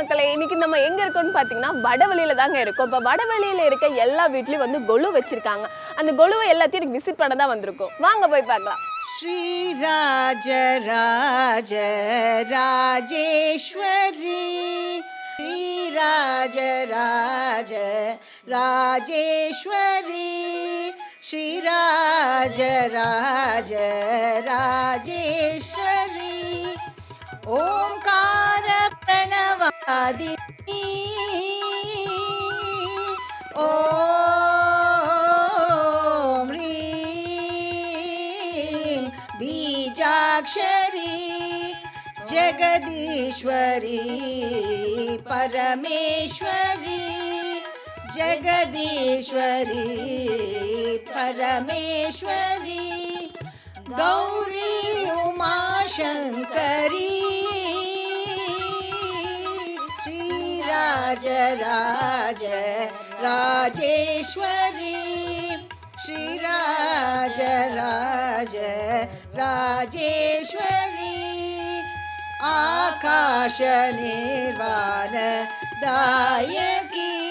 மக்களே இன்னைக்கு நம்ம எங்கே இருக்கோம்னு பார்த்தீங்கன்னா வடவழியில் தாங்க இருக்கும். இப்போ வடவழியில் இருக்க எல்லா வீட்லேயும் வந்து கொலு வச்சுருக்காங்க. அந்த கொலுவை எல்லாத்தையும் எனக்கு விசிட் பண்ண தான் வந்திருக்கும். வாங்க போய் பார்க்கலாம். ஸ்ரீ ராஜ ராஜேஸ்வரி. ஸ்ரீ ராஜ ராஜ ராஜேஸ்வரி. ஸ்ரீராஜ ராஜ ராஜேஸ்வரி. ஓம் ॐ ह्रीं बीजाक्षरी जगदीश्वरी परमेश्वरी जगदीश्वरी परमेश्वरी गौरी उमाशङ्करी श्रीराज राज, राजेश्वरी। श्री राज राज, राजेश्वरी। आकाश निर्वाण दायकी।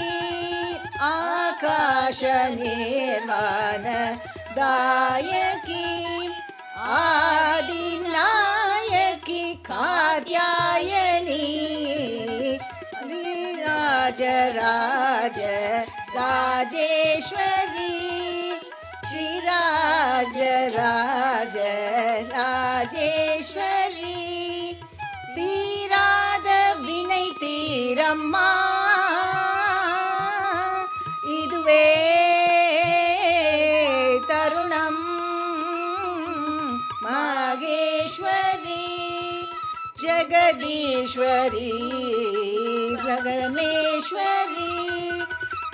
आकाश निर्वाण दायकी। आदिनायकी कात्यायनी ராஜராஜ ராஜேஸ்வரி. ஸ்ரீராஜராஜ ராஜேஸ்வரி. தீராத வினை தீரம்மா. இதுவே தருணம். மாகேஸ்வரி ஜெகதீஸ்வரி. பரமேஸ்வரி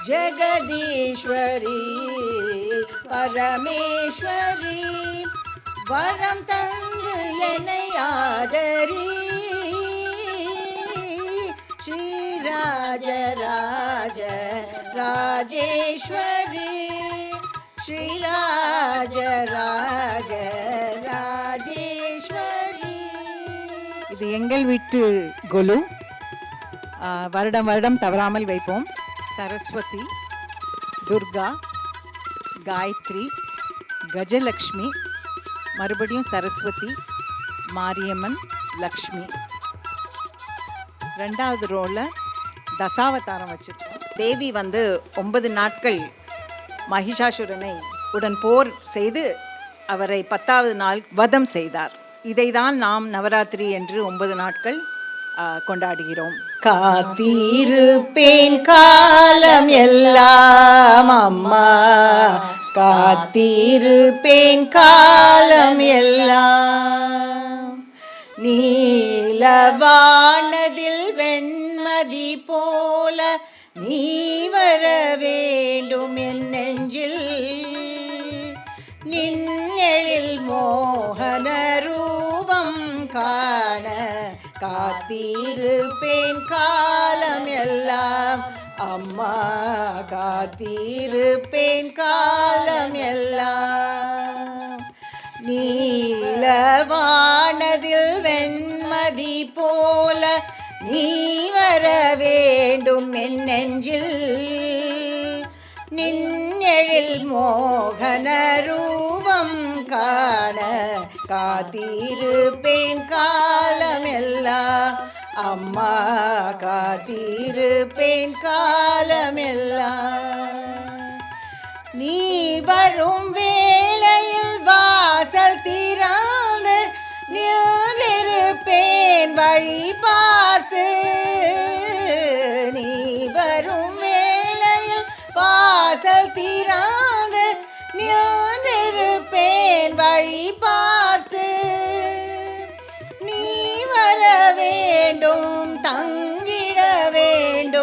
ஜெகதீஸ்வரி பரமேஸ்வரி வரம் தந்து என்னை ஆதரி ஸ்ரீராஜ ராஜ ராஜேஸ்வரி ஸ்ரீராஜ ராஜ ராஜேஸ்வரி இது எங்கள் வீட்டு கொலு வருடம் வருடம் தவறாமல் வைப்போம். சரஸ்வதி துர்கா காயத்ரி கஜலக்ஷ்மி மறுபடியும் சரஸ்வதி மாரியம்மன் லக்ஷ்மி. ரெண்டாவது ரோவில் தசாவதாரம் வச்சுருக்கோம். தேவி வந்து ஒன்பது நாட்கள் மகிஷாசுரனை உடன் போர் செய்து அவரை பத்தாவது நாள் வதம் செய்தார். இதைதான் நாம் நவராத்திரி என்று ஒன்பது நாட்கள் கொண்டாடுகிறோம். காத்திருப்பேன் காலம் எல்லாம் அம்மா. காத்திருப்பேன் காலம் எல்லாம். நீலவானதில் வெண்மதி போல நீ வர வேண்டும் என்ன காத்தீருப்பேன் காலம் எல்லாம். அம்மா காத்தீருப்பேன் காலம் எல்லாம். நீலவானதில் வெண்மதி போல நீ வர வேண்டும் என் நெஞ்சில். நின்னெழில் மோகன ரூபம் காண காத்திருப்பேன் காலமெல்லாம் அம்மா காத்திருப்பேன் காலமெல்லாம் நீ வரும் வேளையில் வாசல் திறந்து நின்றிருப்பேன் வழிபா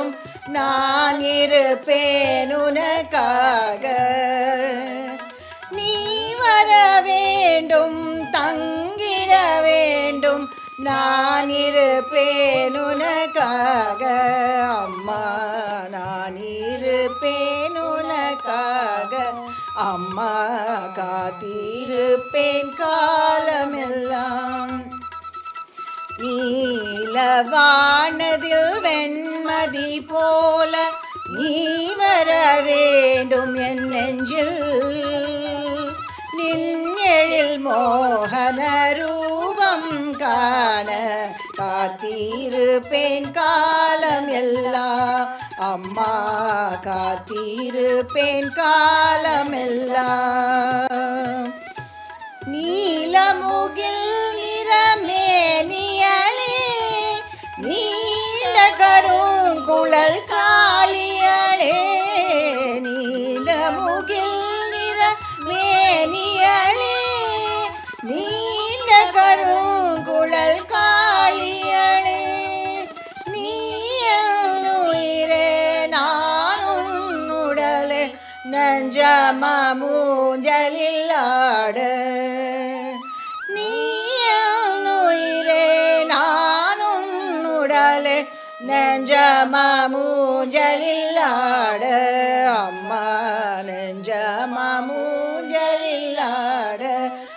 வேண்டும் நான் இருப்பேன் உனக்காக. நீ வர வேண்டும் தங்கிட வேண்டும். நான் இருப்பேன் உனக்காக. அம்மா நான் இருப்பேன் உனக்காக. அம்மா காத்திருப்பேன் காலமெல்லாம். நீ நீலவானதில் வெண் வெண்மதி போல நீ வர வேண்டும் என் நெஞ்சில். நின்னெழில் மோகன ரூபம் காண காத்தீருப்பேன் காலம் எல்லாம். அம்மா காத்தீருப்பேன் காலம் எல்லாம். நீலமுகில் கருங்குழல் காளியளே நீலமுகில் நிறமேனியளே நீல கருங்குழல் காளியளே நீ என் உயிரே நான் உன்னுடலே நஞ்சமா ஆட. நெஞ்சமா மூஞ்சலில் அம்மா நெஞ்சமா மூஞ்சலில்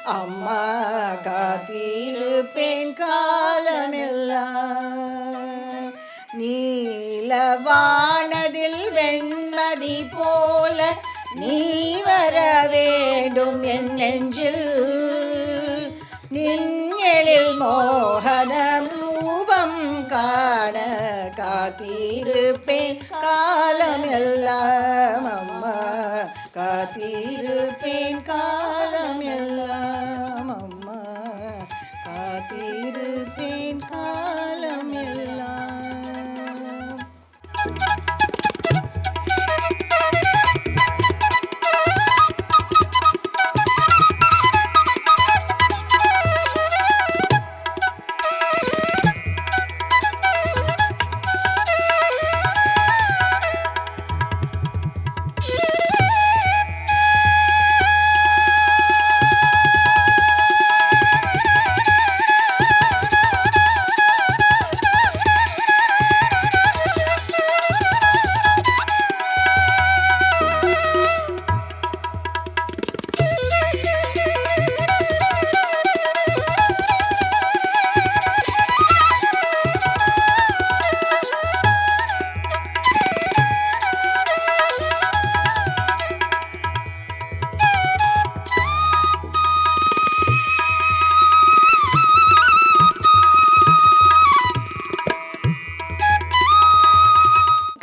அம்மா காத்திருப்பேன் காலமெல்லாம். நீலவானதில் வெண்மதி போல நீ வர வேண்டும் என் நெஞ்சில். நின்னெழில் மோகனம் காண காத்திருப்பேன். காலம் எல்லாம் அம்மா காத்திருப்பேன். காலம் எல்லாம்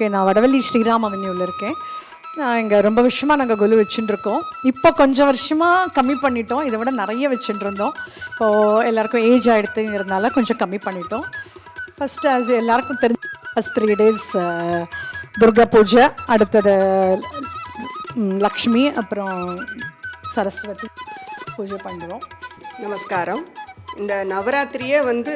ஓகே நான் வடவள்ளி ஸ்ரீராம் அவென்யூவில் இருக்கேன். நான் இங்கே ரொம்ப வருஷமாக நாங்கள் கொலு வச்சுட்டுருக்கோம். இப்போ கொஞ்சம் வருஷமாக கம்மி பண்ணிட்டோம். இதை விட நிறைய வச்சுட்டுருந்தோம். இப்போது எல்லாருக்கும் ஏஜ் ஆகிடுதுங்கிறதுனால கொஞ்சம் கம்மி பண்ணிட்டோம். ஃபஸ்ட்டு அது எல்லாருக்கும் தெரிஞ்ச ஃபஸ்ட் த்ரீ டேஸ் துர்கா பூஜை அடுத்தது லக்ஷ்மி அப்புறம் சரஸ்வதி பூஜை பண்ணுறோம் நமஸ்காரம். இந்த நவராத்திரியே வந்து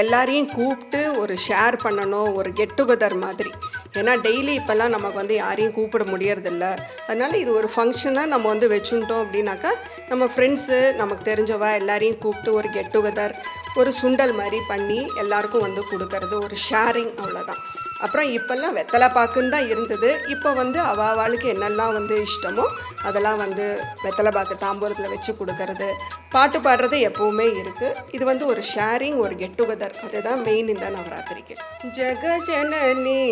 எல்லாரையும் கூப்பிட்டு ஒரு ஷேர் பண்ணணும் ஒரு கெட் டுகெதர் மாதிரி. ஏன்னா டெய்லி இப்போல்லாம் நமக்கு வந்து யாரையும் கூப்பிட முடியறதில்ல. அதனால் இது ஒரு ஃபங்க்ஷனாக நம்ம வந்து வச்சுட்டோம் அப்படின்னாக்கா நம்ம ஃப்ரெண்ட்ஸு நமக்கு தெரிஞ்சவா எல்லாரையும் கூப்பிட்டு ஒரு கெட் டுகெதர் ஒரு சுண்டல் மாதிரி பண்ணி எல்லாருக்கும் வந்து கொடுக்கறது ஒரு ஷேரிங் அவ்வளோதான் அப்புறம் இப்போல்லாம் வெத்தலை பாக்குன்னு தான் இருந்தது. இப்போ வந்து அவாவாளுக்கு என்னெல்லாம் வந்து இஷ்டமோ அதெல்லாம் வந்து வெத்தலை பாக்கு தாம்பூரத்தில் வச்சு கொடுக்கறது பாட்டு பாடுறது எப்பவுமே இருக்குது இது வந்து ஒரு ஷேரிங் ஒரு கெட் டுகெதர் அதுதான் மெயின் இந்த நவராத்திரிக்கு. ஜெகஜனனி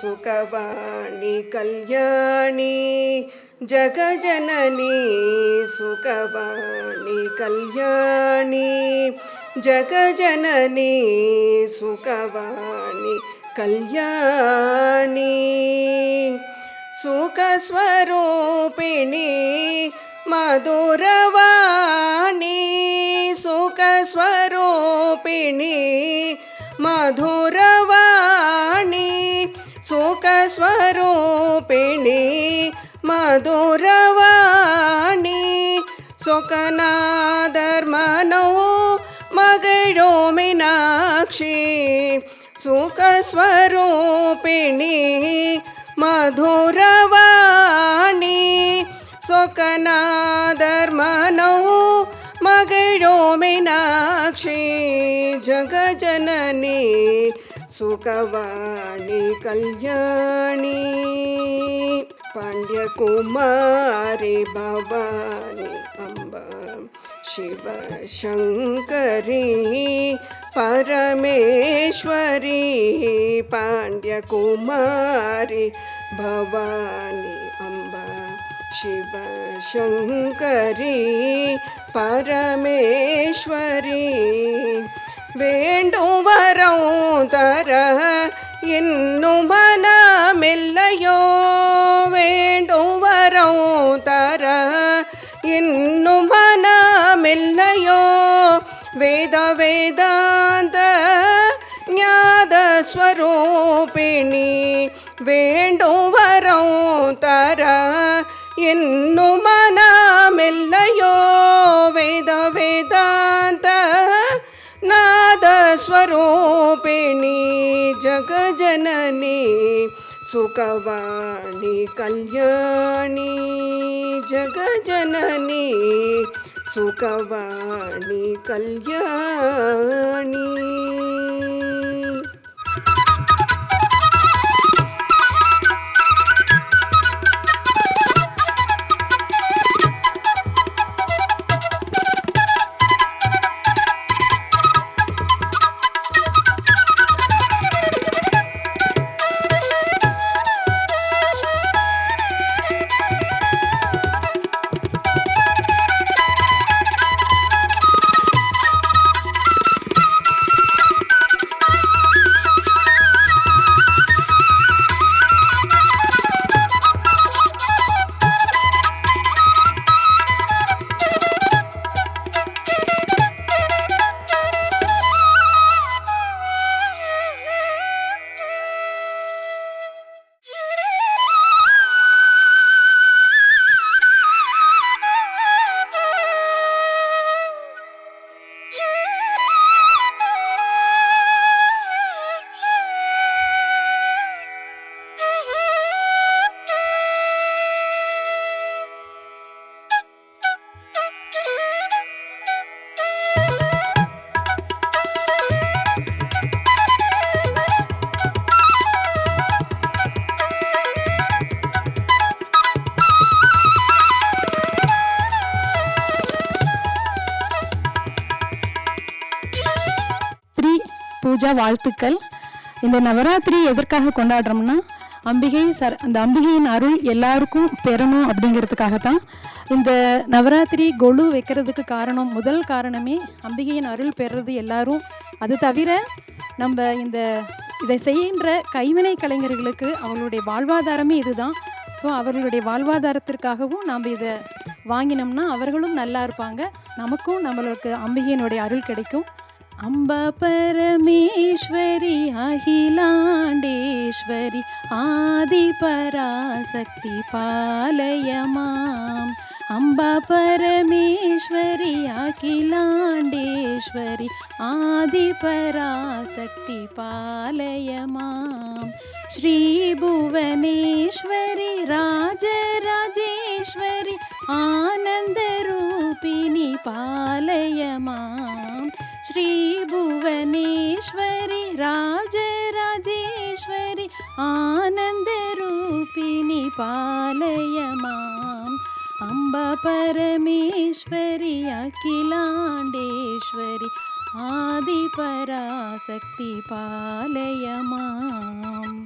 சுகவாணி கல்யாணி. ஜகஜனனி சுகவாணி கல்யாணி. ஜகஜனனி சுகவாணி. कल्याणी। सुखस्वरूपिणी मधुरवाणी। सुखस्वरूपिणी मधुरवाणी। सुखस्वरूपिणी मधुरवाणी। शोकनादर्मनो मगयो मीनाक्षी। सुखस्वरूपिणी मधुरवाणी सुकनादर्मनौ मगडो मीनाक्षी जग जननी सुखवाणी कल्याणी पाण्ड्यकुमारी भवानी। शिवशङ्करी परमेश्वरी पाण्ड्यकुमारी भवानी अम्बा शिवशङ्करी परमेश्वरी வேண்டும் வரம் தர இன்னும் மனமில்லையோ வேண்டும் வரம் தர இன்னும் ವೇದೋ ವೇದ ವೇದಾಂತ ಜ್ಞಾದ ಸ್ವರೂಪಿಣಿ வேண்டுவரோ தர என்னும் மனமெல்லையோ வேத வேதாந்த நாதஸ்வரூபிணி ஜகஜனனி சுகவாணி கல்யாணி ஜகஜனனி సుఖవాణి కళ్యాణి. பூஜா வாழ்த்துக்கள். இந்த நவராத்திரி எதற்காக கொண்டாடுறோம்னா அம்பிகை சர் அந்த அம்பிகையின் அருள் எல்லாருக்கும் பெறணும் அப்படிங்கிறதுக்காக தான் இந்த நவராத்திரி கொலு வைக்கிறதுக்கு காரணம் முதல் காரணமே அம்பிகையின் அருள் பெறுறது எல்லாரும். அது தவிர நம்ம இந்த இதை செய்கின்ற கைவினை கலைஞர்களுக்கு அவங்களுடைய வாழ்வாதாரமே இதுதான். ஸோ அவர்களுடைய வாழ்வாதாரத்திற்காகவும் நாம் இதை வாங்கினோம்னா அவர்களும் நல்லா இருப்பாங்க. நமக்கும் நம்மளுக்கு அம்பிகையினுடைய அருள் கிடைக்கும். അംബ പരമേശ്വരി അഖിലാണ്ടേശ്വരി ആദിപരാസക്തി പാലയമാം. അംബ പരമേശ്വരി അഖിലാണ്ടേശ്വരി ആദിപരാസക്തി പാലയമാം. ശ്രീഭുവനേശ്വരി രാജരാജേശ്വരി ആനന്ദരൂപിണി പാലയമാം. श्रीभुवनेश्वरि राजराजेश्वरि आनन्दरूपिणि पालय माम् अम्ब परमेश्वरि अखिलाण्डेश्वरि आदिपराशक्ति पालय माम्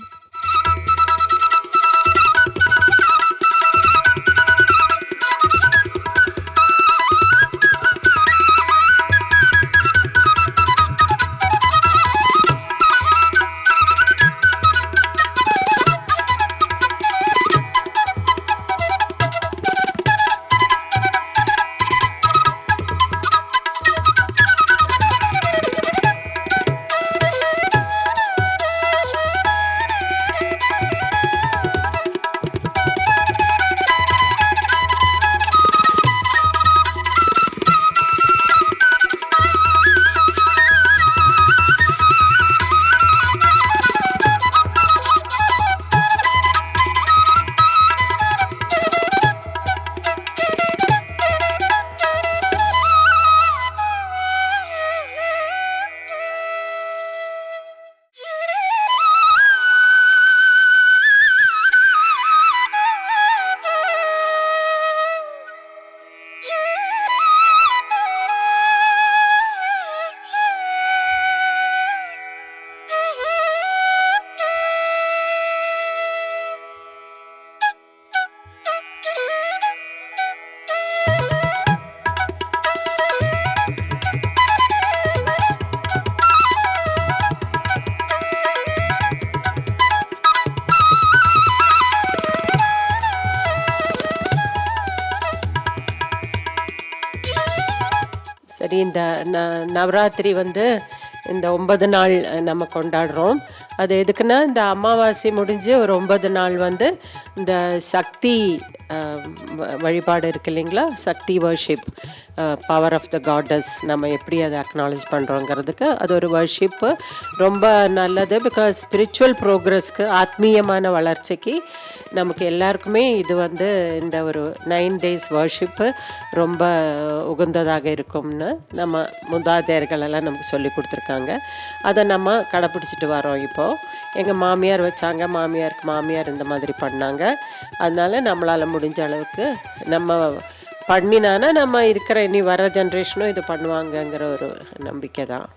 இந்த ந நவராத்திரி வந்து இந்த ஒன்பது நாள் நம்ம கொண்டாடுறோம். அது எதுக்குன்னா இந்த அமாவாசை முடிஞ்சு ஒரு ஒன்பது நாள் வந்து இந்த சக்தி வ- வழிபாடு இருக்கு இல்லைங்களா? Shakti worship power of the gods நம்ம எப்படி அதை அக்னாலேஜ் பண்ணுறோங்கிறதுக்கு அது ஒரு வர்ஷிப்பு ரொம்ப நல்லது பிகாஸ் ஸ்பிரிச்சுவல் ப்ரோக்ரஸ்க்கு ஆத்மீயமான வளர்ச்சிக்கு நமக்கு எல்லாருக்குமே இது வந்து இந்த ஒரு நைன் டேஸ் வர்ஷிப்பு ரொம்ப உகந்ததாக இருக்கும்னு நம்ம முதாதையர்கள் எல்லாம் நமக்கு சொல்லி கொடுத்துருக்காங்க. அதை நம்ம கடைப்பிடிச்சிட்டு வரோம் இப்போது எங்கள் மாமியார் வச்சாங்க மாமியாருக்கு மாமியார் இந்த மாதிரி பண்ணாங்க. அதனால நம்மளால் முடிஞ்ச அளவுக்கு நம்ம பண்ணினானா நம்ம இருக்கிற இனி வர ஜென்ரேஷனும் இது பண்ணுவாங்கங்கிற ஒரு நம்பிக்கை தான்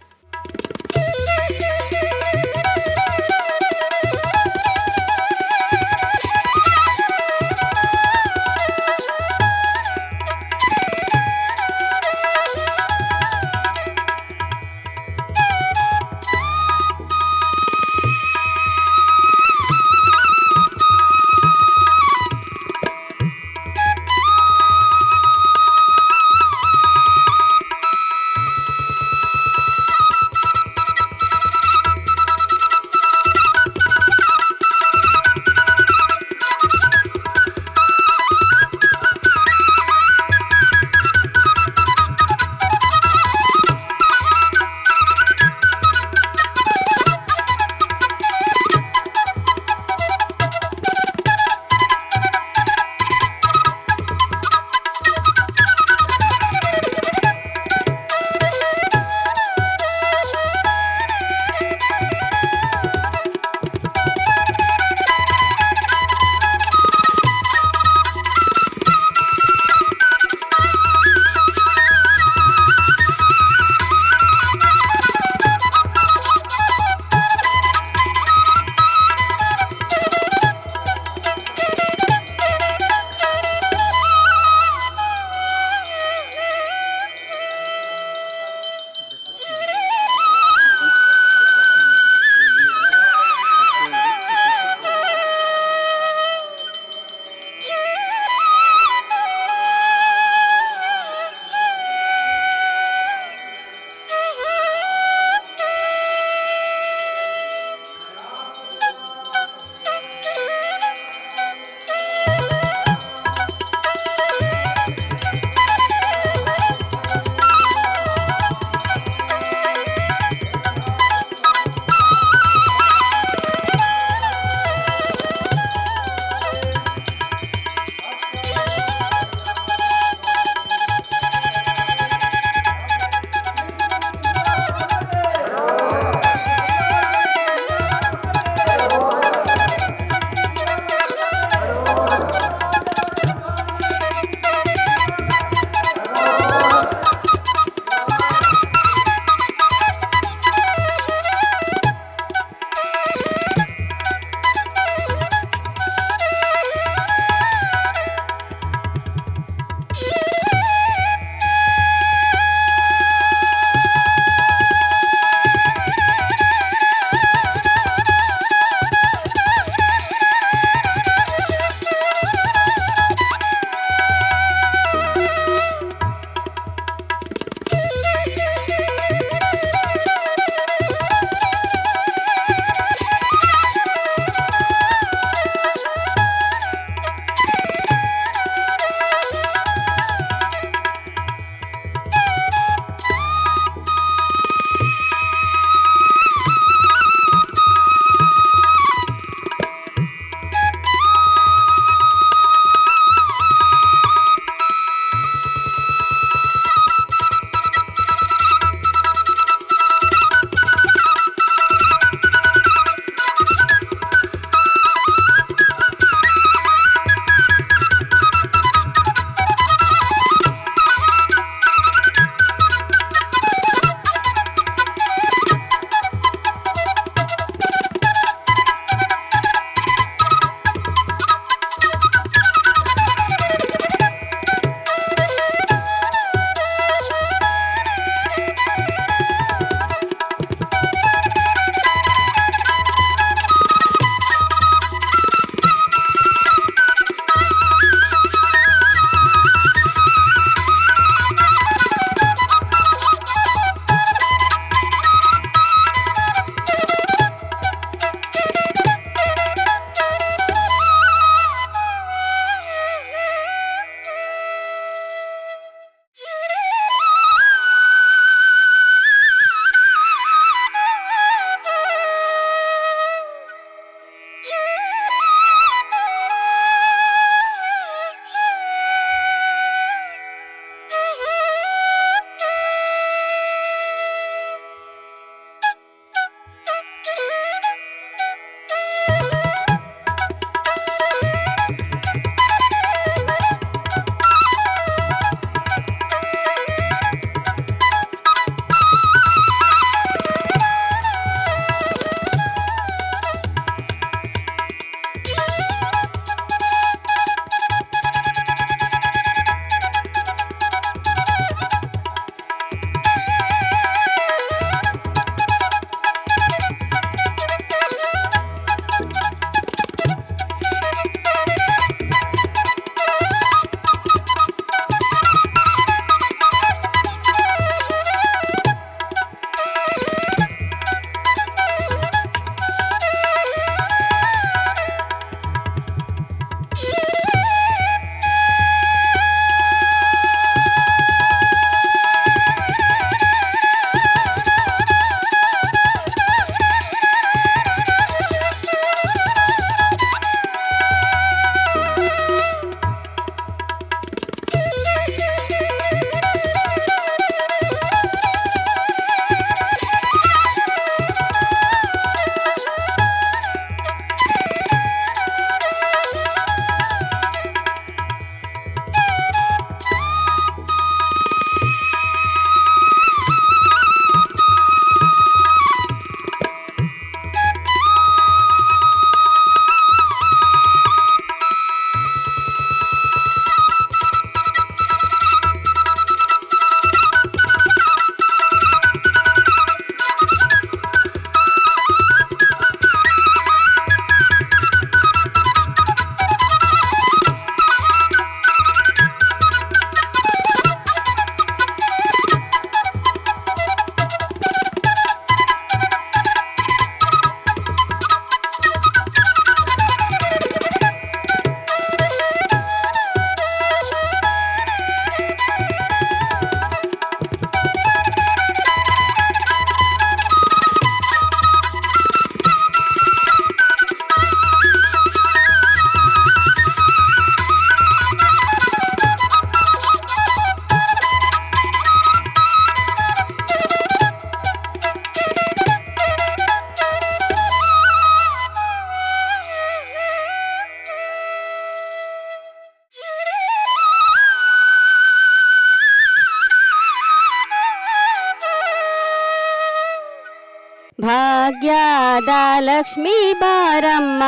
ಲಕ್ಷ್ಮೀ ಬಾರಮ್ಮ.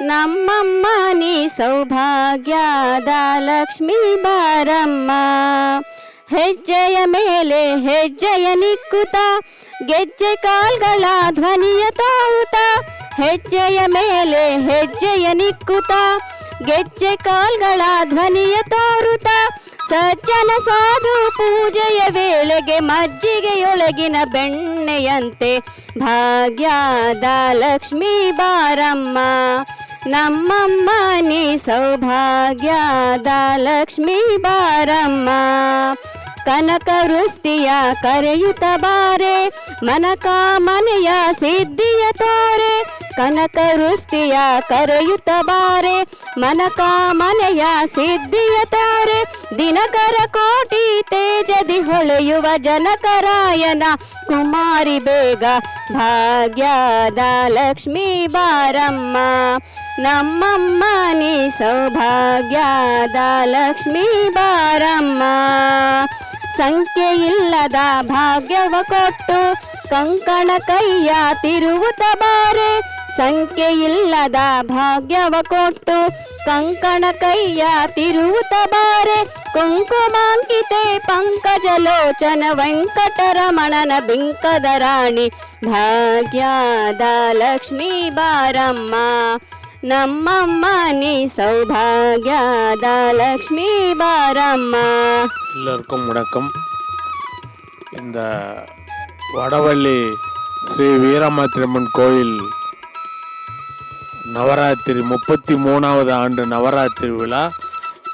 ನಮ್ಮಮ್ಮ ನೀ ಸೌಭಾಗ್ಯದ ಲಕ್ಷ್ಮೀ ಬಾರಮ್ಮ. ಹೆಜ್ಜೆಯ ಮೇಲೆ ಹೆಜ್ಜೆಯ ನಿಕ್ಕುತ, ಗೆಜ್ಜೆ ಕಾಲ್ಗಳ ಧ್ವನಿಯ ತಾವುತ. ಹೆಜ್ಜೆಯ ಮೇಲೆ ಹೆಜ್ಜೆಯ ನಿಕ್ಕುತ, ಗೆಜ್ಜೆ ಕಾಲ್ಗಳ ಧ್ವನಿಯ ತೋರುತ. ಸಜ್ಜನ ಸಾಧು ಪೂಜೆಯ ವೇಳೆಗೆ ಮಜ್ಜಿಗೆಯೊಳಗಿನ ಬೆಣ್ಣೆಯಂತೆ ಭಾಗ್ಯದ ಲಕ್ಷ್ಮೀ ಬಾರಮ್ಮ. ನಮ್ಮಮ್ಮ, ನೀ ಸೌಭಾಗ್ಯದ ಲಕ್ಷ್ಮೀ ಬಾರಮ್ಮ. ಕನಕ ವೃಷ್ಟಿಯ ಕರೆಯುತ್ತ ಬಾರೆ ಮನಕಾಮನೆಯ ಸಿದ್ಧಿಯ ತೋರೆ ಕನಕ ವೃಷ್ಟಿಯ ಕರೆಯುತ್ತ ಬಾರೆ ಮನಕಾಮನೆಯ ಸಿದ್ಧಿಯ ತಾರೆ. ದಿನಕರ ಕೋಟಿ ತೇಜದಿ ಹೊಳೆಯುವ ಜನಕರಾಯನ ಕುಮಾರಿ ಬೇಗ, ಭಾಗ್ಯದ ಲಕ್ಷ್ಮೀ ಬಾರಮ್ಮ. ನಮ್ಮಮ್ಮ ನೀ ಸೌಭಾಗ್ಯದ ಲಕ್ಷ್ಮೀ ಬಾರಮ್ಮ. ಸಂಖ್ಯೆಯಿಲ್ಲದ ಭಾಗ್ಯವ ಕೊಟ್ಟು ಕಂಕಣ ಕೈಯ ತಿರುವುತ ಬಾರೆ ಸಂಖ್ಯೆಯಿಲ್ಲದ ಭಾಗ್ಯವ ಕೊಟ್ಟು ಕಂಕಣ ಕೈಯ ತಿರುವುತ ಬಾರೆ ಕುಂಕುಮಾಂಕಿತೆ ಪಂಕಜಲೋಚನ ವೆಂಕಟರಮಣನ ಬಿಂಕದ ರಾಣಿ ಭಾಗ್ಯದ ಲಕ್ಷ್ಮೀ ಬಾರಮ್ಮ ನಮ್ಮಮ್ಮ ನೀ ಸೌಭಾಗ್ಯದ ಲಕ್ಷ್ಮೀ ಬಾರಮ್ಮ எல்லோருக்கும் வணக்கம் இந்த வடவள்ளி ஸ்ரீ வீரமாத்திரம்மன் கோயில் நவராத்திரி முப்பத்தி மூணாவது ஆண்டு நவராத்திரி விழா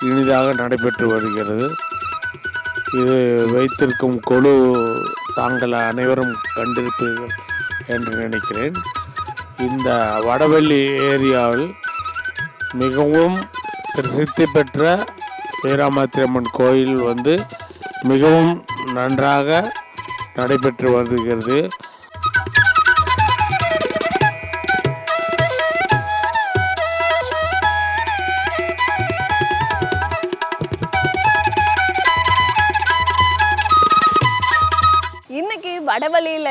இனிதாக நடைபெற்று வருகிறது. இது வைத்திருக்கும் கொழு தாங்கள் அனைவரும் கண்டிருப்பீர்கள் என்று நினைக்கிறேன். இந்த வடவெள்ளி ஏரியாவில் மிகவும் பிரசித்தி பெற்ற வீராமாத்திரம்மன் கோயில் வந்து மிகவும் நன்றாக நடைபெற்று வருகிறது.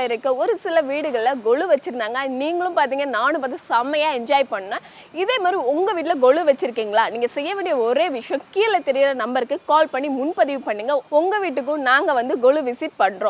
இருக்க ஒரு சில வீடுகளில் கொலு வச்சுருந்தாங்க. நீங்களும் பார்த்தீங்க நானும் பார்த்து செம்மையாக என்ஜாய் பண்ணேன். இதே மாதிரி உங்கள் வீட்டில் கொலு வச்சுருக்கீங்களா? நீங்கள் செய்ய வேண்டிய ஒரே விஷயம் கீழே தெரியிற நம்பருக்கு கால் பண்ணி முன்பதிவு பண்ணுங்கள் உங்கள் வீட்டுக்கும் நாங்கள் வந்து கொலு விசிட் பண்ணுறோம்